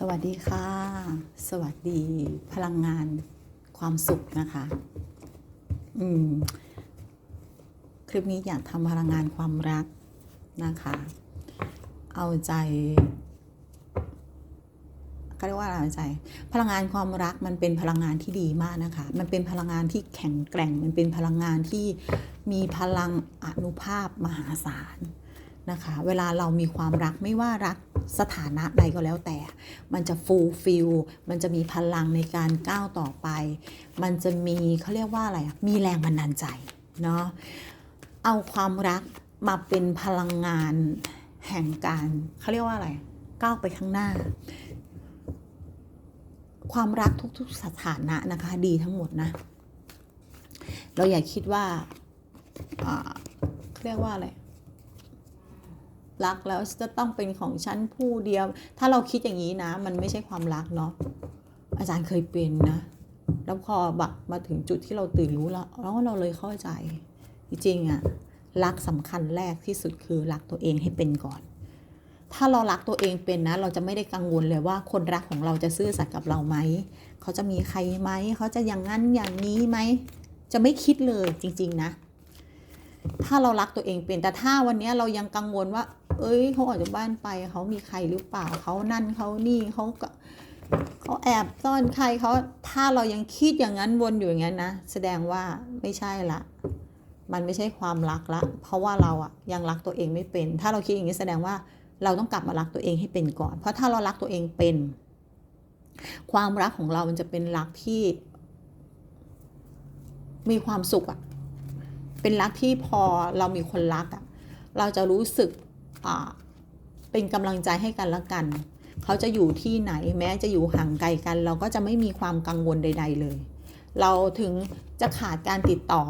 สวัสดีค่ะ สวัสดีพลังงานความสุขนะคะ อืม คลิปนี้อยากทำพลังงานความรักนะคะ เอาใจก็เรียกว่าอะไรเอาใจ พลังงานความรักมันเป็นพลังงานที่ดีมากนะคะ มันเป็นพลังงานที่แข็งแกร่ง มันเป็นพลังงานที่มีพลังอนุภาพมหาศาล นะคะ เวลาเรามีความรักไม่ว่ารักสถานะใดก็แล้วแต่ มันจะฟูลฟิล มันจะมีพลังในการก้าวต่อไป มันจะมีเขาเรียกว่าอะไร มีแรงบันดาลใจ เนาะ เอาความรักมาเป็นพลังงานแห่งการเขาเรียกว่าอะไร ก้าวไปข้างหน้า ความรักทุกๆสถานะนะคะ ดีทั้งหมดนะ เราอย่าคิดว่าเขาเรียกว่าอะไร รักแล้วจะต้องเป็นของฉันผู้เดียว ถ้าเราคิดอย่างนี้นะ มันไม่ใช่ความรักเนาะอาจารย์เคยเป็นนะ แล้วพอแบบมาถึงจุดที่เราตื่นรู้แล้วแล้วเราเลยเข้าใจ จริงๆอะรักสำคัญแรกที่สุดคือรักตัวเองให้เป็นก่อน ถ้าเรารักตัวเองเป็นนะ เราจะไม่ได้กังวลเลยว่าคนรักของเราจะซื่อสัตย์กับเราไหม เขาจะมีใครไหม เขาจะอย่างนั้นอย่างนี้ไหม จะไม่คิดเลยจริง ๆ นะ ถ้าเรารักตัวเองเป็น แต่ถ้าวันนี้เรายังกังวลว่า เอ้ยเขาออกจากบ้านไปเขามีใครหรือเปล่าเขานั่นเขานี่เขาก็เขาแอบซ่อนใครเขาถ้าเรายังคิดอย่างนั้นวนอยู่อย่างนั้นนะแสดงว่าไม่ใช่ละมันไม่ใช่ความรักละ เพราะว่าเราอะยังรักตัวเองไม่เป็น ถ้าเราคิดอย่างนี้แสดงว่าเราต้องกลับมารักตัวเองให้เป็นก่อน เพราะถ้าเรารักตัวเองเป็น ความรักของเรามันจะเป็นรักที่ มีความสุขอะเป็นรักที่พอเรามีคนรักอะเราจะรู้สึก เป็นกำลังใจให้กันและกัน เขาจะอยู่ที่ไหนแม้จะอยู่ห่างไกลกัน เราก็จะไม่มีความกังวลใด ๆ เลย เราถึงจะขาดการติดต่อ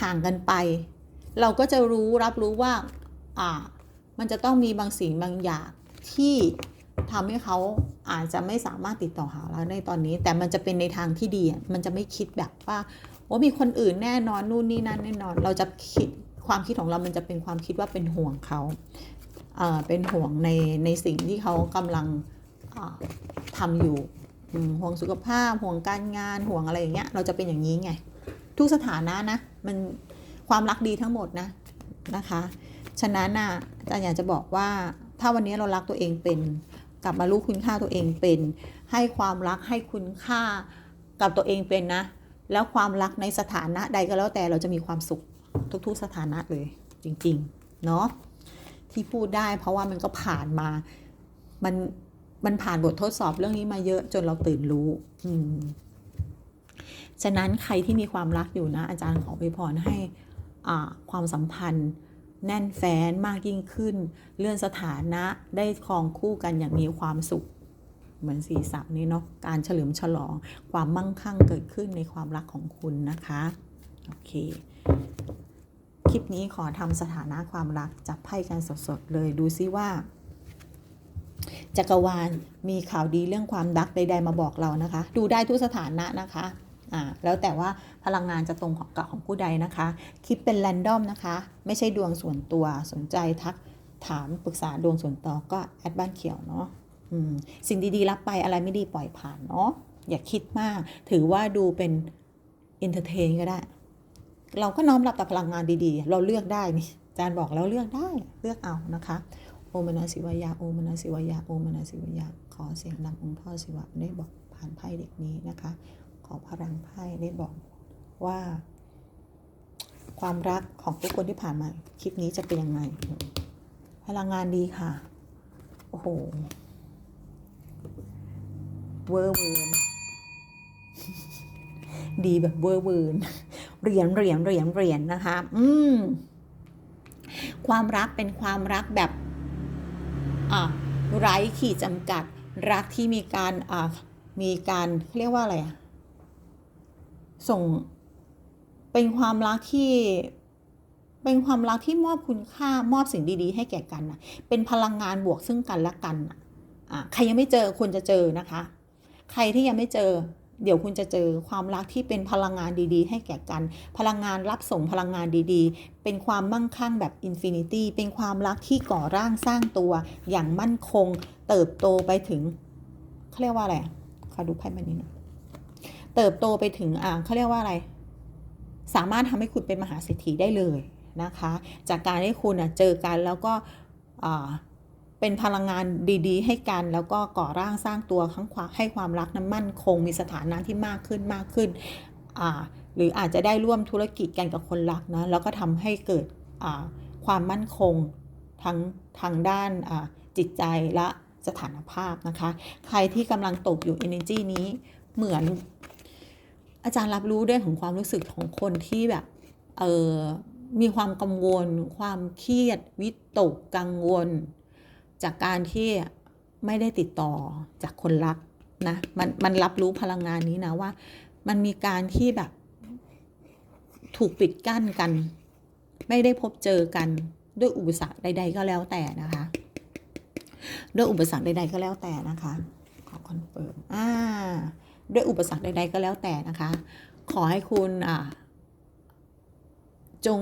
ห่างกันไป เราก็จะรู้รับรู้ว่าอ่า มันจะต้องมีบางสิ่งบางอย่างที่ทำให้เขาอาจจะไม่สามารถติดต่อหาเราในตอนนี้ แต่มันจะเป็นในทางที่ดีมันจะไม่คิดแบบว่าโอ้มีคนอื่นแน่นอนนู่นนี่นั่นแน่นอน เราจะคิด ความคิดของเรามันจะเป็นความคิดว่าเป็นห่วงเขาเป็นห่วงในในสิ่งที่เขากำลังทำอยู่ห่วงสุขภาพ ห่วงการงาน ห่วงอะไรอย่างเงี้ย เราจะเป็นอย่างนี้ไง ทุกสถานะนะ มันความรักดีทั้งหมดนะนะคะ ฉะนั้นน่ะอาจารย์อยากจะบอกว่าถ้าวันนี้เรารักตัวเองเป็น กลับมารู้คุณค่าตัวเองเป็น ให้ความรักให้คุณค่ากับตัวเองเป็นนะ แล้วความรักในสถานะใดก็แล้วแต่เราจะมีความสุข ทุกๆสถานะเลยจริงๆเนาะที่พูดได้เพราะว่ามันก็ผ่านมามันมันผ่านบททดสอบเรื่องนี้มาเยอะจนเราตื่นรู้อืมฉะนั้นใครที่มีความรักอยู่นะ อาจารย์ขอไปพรให้ความสัมพันธ์ แน่นแฟ้นมากยิ่งขึ้น เลื่อนสถานะได้ครองคู่กันอย่างมีความสุข เหมือนสีสับนี้เนาะการเฉลิมฉลองความมั่งคั่งเกิดขึ้นในความรักของคุณนะคะ โอเค ลิปนี้ขอทำสถานะความรักจับไพ่กันสดๆเลยดูซิว่า จักรวาลมีข่าวดีเรื่องความรักใด ๆ มาบอกเรานะคะ ดูได้ทุกสถานะนะคะอ่าแล้วแต่ว่าพลังงานจะตรงของกับของผู้ใดนะคะ คลิปเป็นแรนดอมนะคะ ไม่ใช่ดวงส่วนตัวสนใจทักถามปรึกษาดวงส่วนตัวก็แอดบ้านเขียวเนาะสิ่งดีๆ รับไปอะไรไม่ดีปล่อยผ่านเนาะอย่าคิดมาก ถือว่าดูเป็นอินเตอร์เทนก็ได้ เราก็น้อมรับแต่พลังงานดีๆ เราเลือกได้นี่อาจารย์บอกแล้วเลือกได้เลือกเอานะคะโอมนาสิวายาโอมนาสิวายาโอมนาสิวายาขอเสียงดังองค์พ่อศิวะได้บอกผ่านไพ่เด็กนี้นะคะ ขอพลังไพ่ได้บอกว่า ความรักของทุกคนที่ผ่านมาคลิปนี้จะเป็นยังไง พลังงานดีค่ะ โอ้โหเวอร์เวิร์นดีแบบเวอร์เวิร์น เหรียญเหรียญเหรียญเหรียญนะคะ อืม ความรักเป็นความรักแบบอ่าไร้ขีดจำกัด รักที่มีการอ่ามีการเรียกว่าอะไรอะส่งเป็นความรักที่เป็นความรักที่มอบคุณค่ามอบสิ่งดีๆ ให้แก่กันนะเป็นพลังงานบวกซึ่งกันและกันอะใครยังไม่เจอควรจะเจอนะคะ ใครที่ยังไม่เจอ เดี๋ยวคุณจะเจอความรักที่เป็นพลังงานดีๆ ให้แก่กัน พลังงานรับส่งพลังงานดีๆ เป็นความมั่งคั่งแบบอินฟินิตี้เป็นความรักที่ก่อร่างสร้างตัว อย่างมั่นคง เติบโตไปถึงเขาเรียกว่าอะไรขอดูไพ่ใบนี้หน่อยเติบโตไปถึงอ่าเขาเรียกว่าอะไร สามารถทำให้คุณเป็นมหาเศรษฐีได้เลยนะคะ จากการที่คุณอะเจอกันแล้วก็ เป็นพลังงานดีๆ ให้กัน แล้วก็ก่อร่างสร้างตัวทั้งความให้ความรักนั้นมั่นคงมีสถานะที่มากขึ้นมากขึ้น หรืออาจจะได้ร่วมธุรกิจกันกับคนรักนะแล้วก็ทำให้เกิดความมั่นคงทั้งทางด้านจิตใจและสถานภาพนะคะ ใครที่กำลังตกอยู่ energy นี้เหมือน อาจารย์รับรู้ได้ถึงความรู้สึกของคนที่แบบเออมีความกังวล ความเครียด วิตกกังวล จากการที่ไม่ได้ติดต่อจากคนรักนะมันมันรับรู้พลังงานนี้นะว่า มันมีการที่แบบ ถูกปิดกั้นกัน ไม่ได้พบเจอกันด้วยอุปสรรคใด ๆ ก็แล้วแต่นะคะ ด้วยอุปสรรคใด ๆ ก็แล้วแต่นะคะ ขอคอนเฟิร์มอ่าด้วยอุปสรรคใด ๆ ก็แล้วแต่นะคะ ขอให้คุณอ่าจง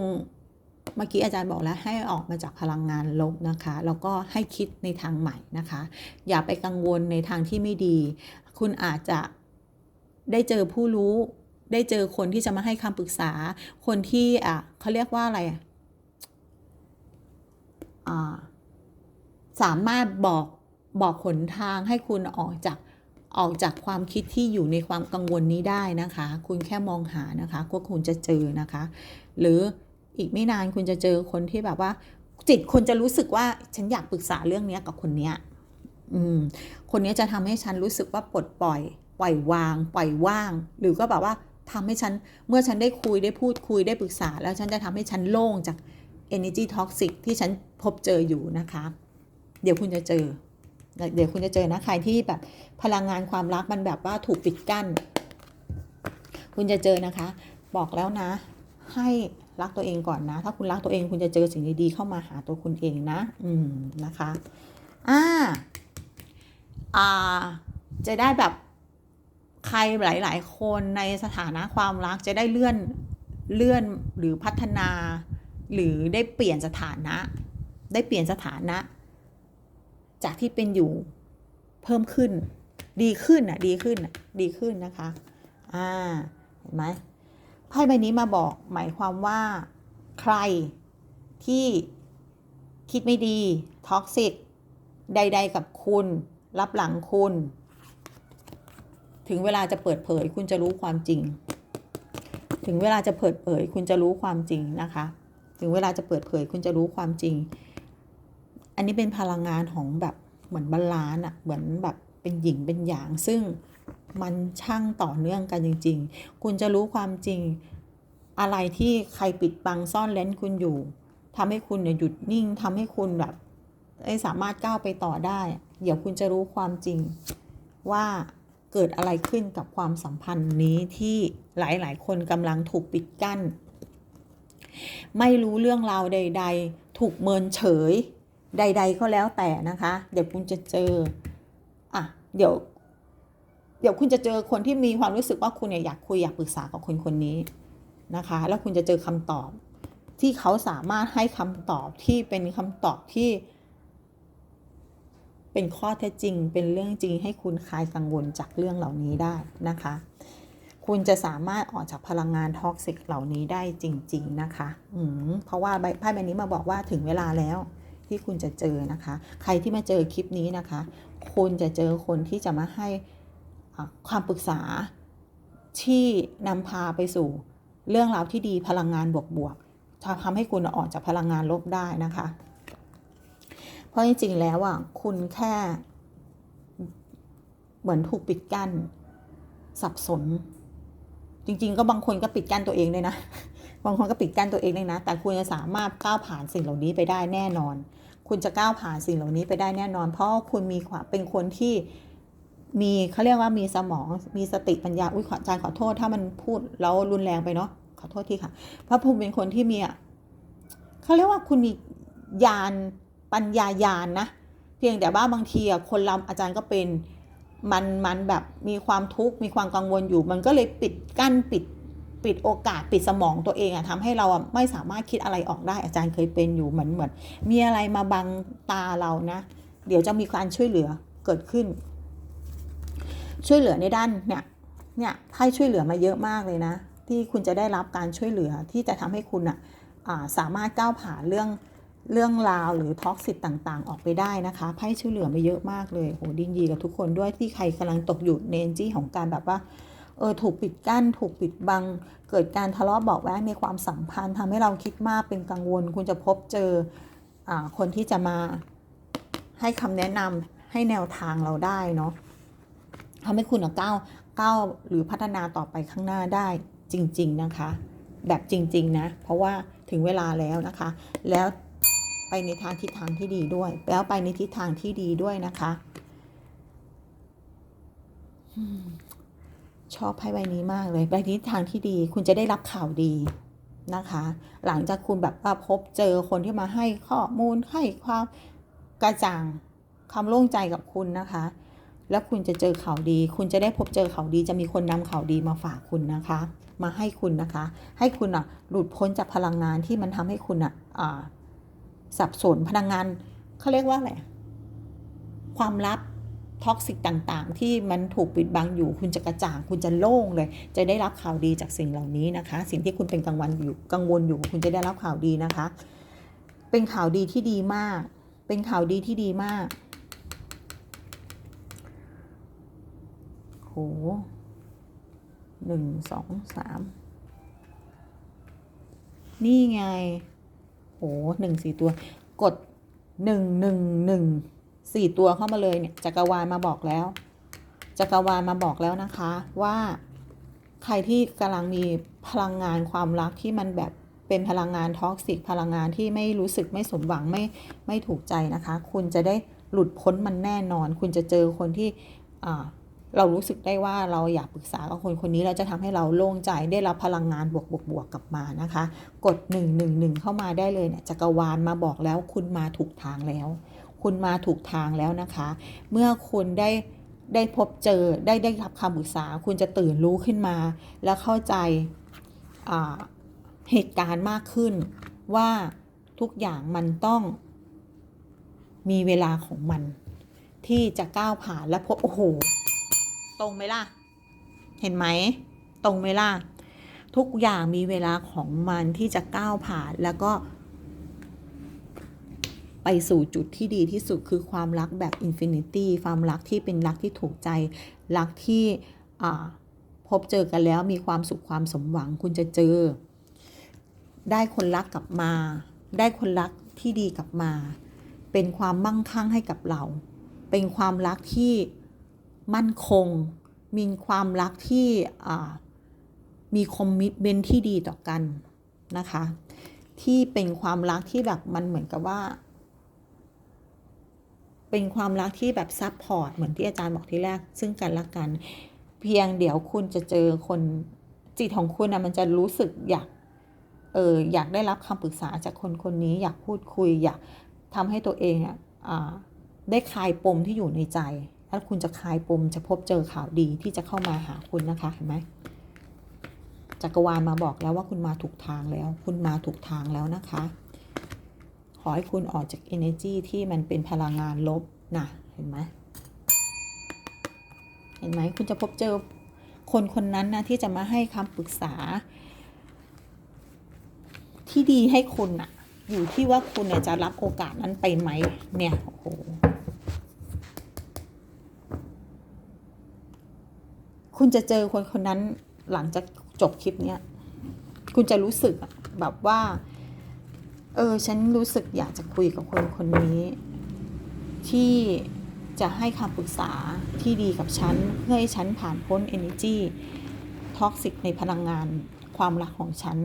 เมื่อกี้อาจารย์บอกแล้วให้ออกมาจากพลังงานลบนะคะ แล้วก็ให้คิดในทางใหม่นะคะ อย่าไปกังวลในทางที่ไม่ดี คุณอาจจะได้เจอผู้รู้ ได้เจอคนที่จะมาให้คำปรึกษา คนที่อะเขาเรียกว่าอะไรอะอ่าสามารถบอกบอกหนทางให้คุณออกจากออกจากความคิดที่อยู่ในความกังวลนี้ได้นะคะ คุณแค่มองหานะคะก็คุณจะเจอนะคะ หรือ อีกไม่นานคุณจะเจอคนที่แบบว่า จิตคุณจะรู้สึกว่าฉันอยากปรึกษาเรื่องนี้กับคนเนี้ยอืมคนนี้จะทำให้ฉันรู้สึกว่าปลดปล่อย ปล่อยวาง ปล่อยว่าง หรือก็แบบว่าทำให้ฉันเมื่อฉันได้คุยได้พูดคุยได้ปรึกษา แล้วฉันจะทำให้ฉันโล่งจาก energy toxic ที่ฉันพบเจออยู่นะคะ เดี๋ยวคุณจะเจอ เดี๋ยวคุณจะเจอนะใครที่แบบพลังงานความรักมันแบบว่าถูกปิดกั้น คุณจะเจอนะคะ บอกแล้วนะ ให้ รักตัวเองก่อนนะ ถ้าคุณรักตัวเองคุณจะเจอสิ่งดีๆเข้ามาหาตัวคุณเองนะ อืมนะคะอ่าอ่าจะได้แบบใครหลาย ๆ คนในสถานะความรักจะได้เลื่อนเลื่อนหรือพัฒนา หรือได้เปลี่ยนสถานะ ได้เปลี่ยนสถานะ จากที่เป็นอยู่เพิ่มขึ้น ดีขึ้นอะดีขึ้นอะดีขึ้นนะคะ อ่า เห็นไหม ไพ่ใบนี้มาบอกหมายความว่า ใครที่คิดไม่ดีท็อกซิกใด ๆ กับคุณ รับหลังคุณ ถึงเวลาจะเปิดเผยคุณจะรู้ความจริง ถึงเวลาจะเปิดเผยคุณจะรู้ความจริงนะคะ ถึงเวลาจะเปิดเผยคุณจะรู้ความจริง อันนี้เป็นพลังงานของแบบเหมือนบาลานซ์อะเหมือนแบบเป็นหญิงเป็นหยางซึ่ง มันช่างต่อเนื่องกันจริง ๆ คุณจะรู้ความจริง อะไรที่ใครปิดบังซ่อนเล้นคุณอยู่ทำให้คุณเนี่ยหยุดนิ่งทำให้คุณแบบไม่สามารถก้าวไปต่อได้ เดี๋ยวคุณจะรู้ความจริงว่าเกิดอะไรขึ้นกับความสัมพันธ์นี้ที่หลายๆ คนกำลังถูกปิดกั้น ไม่รู้เรื่องราวใด ๆ ถูกเมินเฉย ใด ๆ ก็แล้วแต่นะคะ เดี๋ยวคุณจะเจอ อะ เดี๋ยว เดี๋ยวคุณจะเจอคนที่มีความรู้สึกว่าคุณเนี่ยอยากคุยอยากปรึกษากับคนคนนี้นะคะ แล้วคุณจะเจอคำตอบ ที่เขาสามารถให้คำตอบที่เป็นคำตอบที่ เป็นข้อเท็จจริง เป็นเรื่องจริงให้คุณคลายกังวลจากเรื่องเหล่านี้ได้นะคะ คุณจะสามารถออกจากพลังงานท็อกซิกเหล่านี้ได้จริง ๆ นะคะอืมเพราะว่าไพ่ใบนี้มาบอกว่าถึงเวลาแล้วที่คุณจะเจอนะคะ ใครที่มาเจอคลิปนี้นะคะ คุณจะเจอคนที่จะมาให้ ความปรึกษาที่นำพาไปสู่เรื่องราวที่ดีพลังงานบวกๆจะทำให้คุณออกจากพลังงานลบได้นะคะ เพราะจริงๆแล้วอะคุณแค่ เหมือนถูกปิดกั้น สับสน จริง ๆ ก็บางคนก็ปิดกั้นตัวเองเลยนะบางคนก็ปิดกั้นตัวเองเลยนะ แต่คุณจะสามารถก้าวผ่านสิ่งเหล่านี้ไปได้แน่นอน คุณจะก้าวผ่านสิ่งเหล่านี้ไปได้แน่นอน เพราะคุณมีความเป็นคนที่ มีเขาเรียกว่ามีสมองมีสติปัญญาอุ้ยอาจารย์ขอโทษถ้ามันพูดแล้วรุนแรงไปเนาะขอโทษทีค่ะพราะผมเป็นคนที่มีอะเขาเรียกว่าคุณมีญาณปัญญายาณนะเพียงแต่ว่าบางทีอะคนเราอาจารย์ก็เป็นมันมันแบบมีความทุกข์มีความกังวลอยู่ มันก็เลยปิดกั้นปิดปิดโอกาสปิดสมองตัวเองอะทำให้เราอะไม่สามารถคิดอะไรออกได้อาจารย์เคยเป็นอยู่เหมือนเหมือนมีอะไรมาบังตาเรานะ เดี๋ยวจะมีการช่วยเหลือเกิดขึ้น ช่วยเหลือในด้านเนี่ยเนี่ยไพ่ช่วยเหลือมาเยอะมากเลยนะ ที่คุณจะได้รับการช่วยเหลือที่จะทำให้คุณอะอ่าสามารถก้าวผ่านเรื่องเรื่องราวหรือท็อกซิตต่างๆ ออกไปได้นะคะไพ่ช่วยเหลือมาเยอะมากเลยโหดินดีกับทุกคนด้วยที่ใครกำลังตกอยู่ในเอนจี้ของการแบบว่าเออถูกปิดกั้น ถูกปิดบัง เกิดการทะเลาะเบาะแว้งในความสัมพันธ์ทำให้เราคิดมากเป็นกังวล คุณจะพบเจออาคนที่จะมาให้คำแนะนำให้แนวทางเราได้เนาะ ทำให้คุณก้าวก้าวหรือพัฒนาต่อไปข้างหน้าได้จริง ๆ นะคะ แบบจริง ๆ นะ เพราะว่าถึงเวลาแล้วนะคะ แล้วไปในทางทิศทางที่ดีด้วย แล้วไปในทิศทางที่ดีด้วยนะคะ ชอบไพ่ใบนี้มากเลยไปทิศทางที่ดีคุณจะได้รับข่าวดีนะคะ หลังจากคุณแบบว่าพบเจอคนที่มาให้ข้อมูลให้ความกระจ่างความโล่งใจกับคุณนะคะ แล้วคุณจะเจอข่าวดี คุณจะได้พบเจอข่าวดี จะมีคนนำข่าวดีมาฝากคุณนะคะ มาให้คุณนะคะ ให้คุณอะหลุดพ้นจากพลังงานที่มันทำให้คุณอะอ่าสับสนพลังงานเขาเรียกว่าอะไรความลับท็อกซิกต่างๆ ที่มันถูกปิดบังอยู่ คุณจะกระจ่าง คุณจะโล่งเลย จะได้รับข่าวดีจากสิ่งเหล่านี้นะคะ สิ่งที่คุณเป็นกังวลอยู่กังวลอยู่ คุณจะได้รับข่าวดีนะคะ เป็นข่าวดีที่ดีมาก เป็นข่าวดีที่ดีมาก โหหนึ่งสองสามนี่ไงโหหนึ่งสี่ตัว กดหนึ่งหนึ่งหนึ่งสี่ตัวเข้ามาเลยเนี่ยจักรวาลมาบอกแล้วจักรวาลมาบอกแล้วนะคะ ว่าใครที่กำลังมีพลังงานความรักที่มันแบบเป็นพลังงานท็อกซิกพลังงานที่ไม่รู้สึกไม่สมหวังไม่ไม่ถูกใจนะคะ คุณจะได้หลุดพ้นมันแน่นอน คุณจะเจอคนที่อ่า เรารู้สึกได้ว่าเราอยากปรึกษากับคนคนนี้เราจะทำให้เราโล่งใจได้รับพลังงานบวกบวกบวกกลับมานะคะ กด 1 1 1 เข้ามาได้เลยเนี่ยจักรวาลมาบอกแล้วคุณมาถูกทางแล้ว คุณมาถูกทางแล้วนะคะ เมื่อคุณได้ได้พบเจอได้ได้รับคำปรึกษา คุณจะตื่นรู้ขึ้นมา แล้วเข้าใจเหตุการณ์มากขึ้น ว่าทุกอย่างมันต้องมีเวลาของมัน ที่จะก้าวผ่านและพบโอ้โห ตรงไหมล่ะ เห็นไหม ตรงไหมล่ะ ทุกอย่างมีเวลาของมันที่จะก้าวผ่านแล้วก็ ไปสู่จุดที่ดีที่สุดคือความรักแบบอินฟินิตี้ความรักที่เป็นรักที่ถูกใจ รักที่พบเจอกันแล้วมีความสุขความสมหวังคุณจะเจอ ได้คนรักกลับมา ได้คนรักที่ดีกลับมา เป็นความมั่งคั่งให้กับเรา เป็นความรักที่ มั่นคง มีความรักที่มีคอมมิชเมนที่ดีต่อกันนะคะ ที่เป็นความรักที่แบบมันเหมือนกับว่า เป็นความรักที่แบบซับพอร์ตเหมือนที่อาจารย์บอกที่แรก ซึ่งกันและกัน เพียงเดี๋ยวคุณจะเจอคนจิตของคุณนะมันจะรู้สึกอยากเอออยากได้รับคำปรึกษาจากคนคนนี้อยากพูดคุยอยากทำให้ตัวเองอะได้คลายปมที่อยู่ในใจ ถ้าคุณจะคลายปมจะพบเจอข่าวดีที่จะเข้ามาหาคุณนะคะเห็นไหมจักรวาลมาบอกแล้วว่าคุณมาถูกทางแล้ว คุณมาถูกทางแล้วนะคะ ขอให้คุณออกจาก energy ที่มันเป็นพลังงานลบนะเห็นไหมเห็นไหมคุณจะพบเจอคนคนนั้นนะที่จะมาให้คำปรึกษา ที่ดีให้คุณอะอยู่ที่ว่าคุณเนี่ยจะรับโอกาสนั้นไปไหมเนี่ยโอ้โห คุณจะเจอคนคนนั้นหลังจากจบคลิปเนี้ยคุณจะรู้สึกแบบว่า เออ ฉันรู้สึกอยากจะคุยกับคนคนนี้ ที่จะให้คำปรึกษาที่ดีกับฉัน เพื่อให้ฉันผ่านพ้น energy ท็อกซิกในพลังงานความรักของฉัน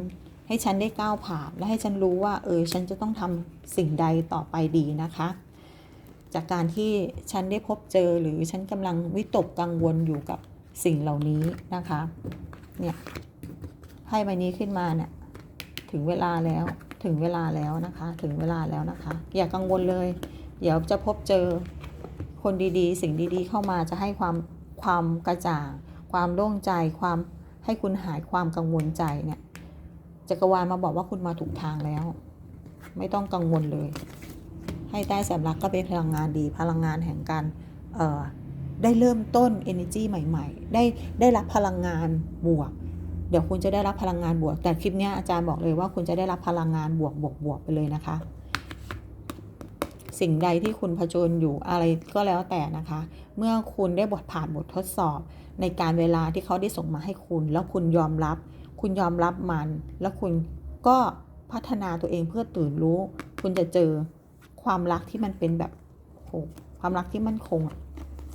ให้ฉันได้ก้าวผ่าน และให้ฉันรู้ว่า เออ ฉันจะต้องทำสิ่งใดต่อไปดีนะคะ จากการที่ฉันได้พบเจอหรือฉันกำลังวิตกกังวลอยู่กับ สิ่งเหล่านี้นะคะ เนี่ยไพ่ใบนี้ขึ้นมาเนี่ยถึงเวลาแล้วถึงเวลาแล้วนะคะ ถึงเวลาแล้วนะคะ อย่ากังวลเลย เดี๋ยวจะพบเจอคนดีๆ สิ่งดีๆ เข้ามาจะให้ความความกระจ่าง ความโล่งใจความให้คุณหายความกังวลใจเนี่ยจักรวาลมาบอกว่าคุณมาถูกทางแล้ว ไม่ต้องกังวลเลย ให้ใต้แสมรักก็เป็นพลังงานดี พลังงานแห่งการเอ่อ ได้เริ่มต้น energy ใหม่ ๆ ได้ได้รับพลังงานบวก เดี๋ยวคุณจะได้รับพลังงานบวก แต่คลิปนี้อาจารย์บอกเลยว่าคุณจะได้รับพลังงานบวกบวกบวกไปเลยนะคะ สิ่งใดที่คุณผจญอยู่อะไรก็แล้วแต่นะคะ เมื่อคุณได้บทผ่านบททดสอบ ในการเวลาที่เขาได้ส่งมาให้คุณ แล้วคุณยอมรับ คุณยอมรับมัน แล้วคุณก็พัฒนาตัวเองเพื่อตื่นรู้ คุณจะเจอความรักที่มันเป็นแบบโหความรักที่มั่นคงอะ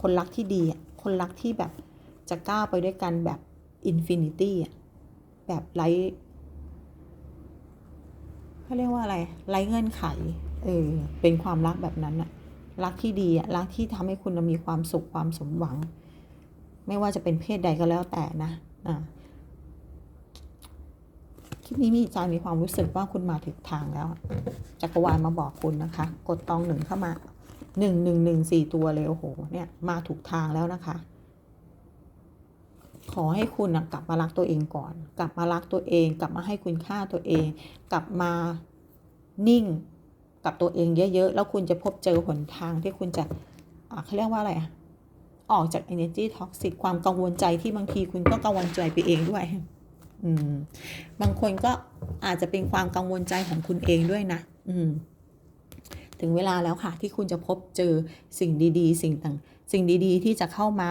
คนรักที่ดีอะคนรักที่แบบจะก้าวไปด้วยกันแบบอินฟินิตี้อะแบบไร้เขาเรียกว่าอะไร ไร้เงื่อนไข เออ เป็นความรักแบบนั้นอะรักที่ดีอะรักที่ทำให้คุณมีความสุขความสมหวัง ไม่ว่าจะเป็นเพศใดก็แล้วแต่นะอ่าคลิปนี้มีอาจายมีความรู้สึกว่าคุณมาถึงทางแล้ว จักรวาลมาบอกคุณนะคะ กดตองหนึ่งเข้ามา หนึ่งหนึ่งหนึ่งสี่ตัวเลยโอ้โหเนี่ยมาถูกทางแล้วนะคะ ขอให้คุณนะกลับมารักตัวเองก่อน กลับมารักตัวเอง กลับมาให้คุณค่าตัวเอง กลับมานิ่งกับตัวเองเยอะ ๆ แล้วคุณจะพบเจอหนทางที่คุณจะเขาเรียกว่าอะไรอะออกจาก energy toxic ความกังวลใจที่บางทีคุณก็กังวลใจไปเองด้วย อืม บางคนก็อาจจะเป็นความกังวลใจของคุณเองด้วยนะ อืม ถึงเวลาแล้วค่ะ ที่คุณจะพบเจอสิ่งดีๆ สิ่งต่างสิ่งดีๆ ที่จะเข้ามา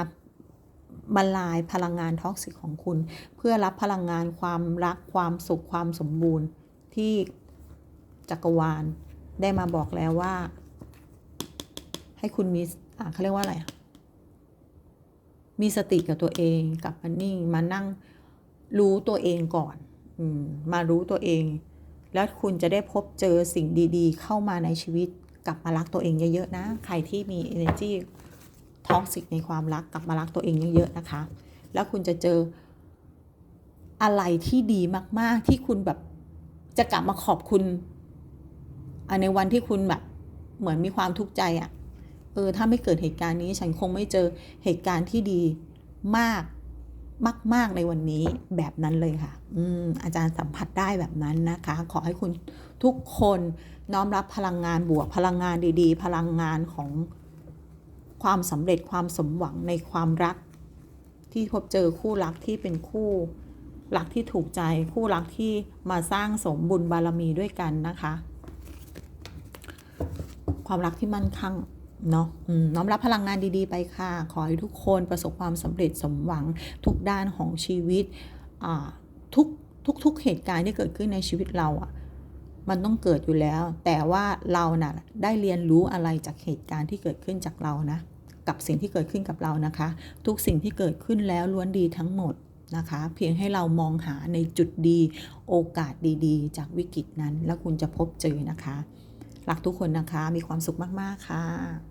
บรรลายพลังงานท็อกซิกของคุณ เพื่อรับพลังงานความรักความสุขความสมบูรณ์ที่จักรวาลได้มาบอกแล้วว่า ให้คุณมีอ่าเขาเรียกว่าอะไร มีสติกับตัวเองกลับมานิ่งมานั่งรู้ตัวเองก่อนอมมารู้ตัวเอง แล้วคุณจะได้พบเจอสิ่งดี ๆ เข้ามาในชีวิต กลับมารักตัวเองเยอะๆนะ ใครที่มี energy ท็อกซิกในความรักกลับมารักตัวเองเยอะๆนะคะ แล้วคุณจะเจออะไรที่ดีมาก ๆ ที่คุณแบบจะกลับมาขอบคุณในวันที่คุณแบบเหมือนมีความทุกข์ใจอะ่ะเออถ้าไม่เกิดเหตุการณ์นี้ฉันคงไม่เจอเหตุการณ์ที่ดีมาก มาก ๆ ในวันนี้แบบนั้นเลยค่ะอืมอาจารย์สัมผัสได้แบบนั้นนะคะ ขอให้คุณทุกคนน้อมรับพลังงานบวกพลังงานดีๆ พลังงานของความสำเร็จความสมหวังในความรัก ที่พบเจอคู่รักที่เป็นคู่รักที่ถูกใจคู่รักที่มาสร้างสมบุญบารมีด้วยกันนะคะ ความรักที่มั่นคง เนาะน้อมรับพลังงานดีๆ ไปค่ะ ขอให้ทุกคนประสบความสำเร็จสมหวังทุกด้านของชีวิตทุกทุกทุกเหตุการณ์ที่เกิดขึ้นในชีวิตเราอะ่ะมันต้องเกิดอยู่แล้ว แต่ว่าเราน่ะได้เรียนรู้อะไรจากเหตุการณ์ที่เกิดขึ้นจากเรานะ กับสิ่งที่เกิดขึ้นกับเรานะคะ ทุกสิ่งที่เกิดขึ้นแล้วล้วนดีทั้งหมดนะคะ เพียงให้เรามองหาในจุดดีโอกาสดีๆ จากวิกฤตนั้น แล้วคุณจะพบเจอนะคะรักทุกคนนะคะมีความสุขมากๆค่ะ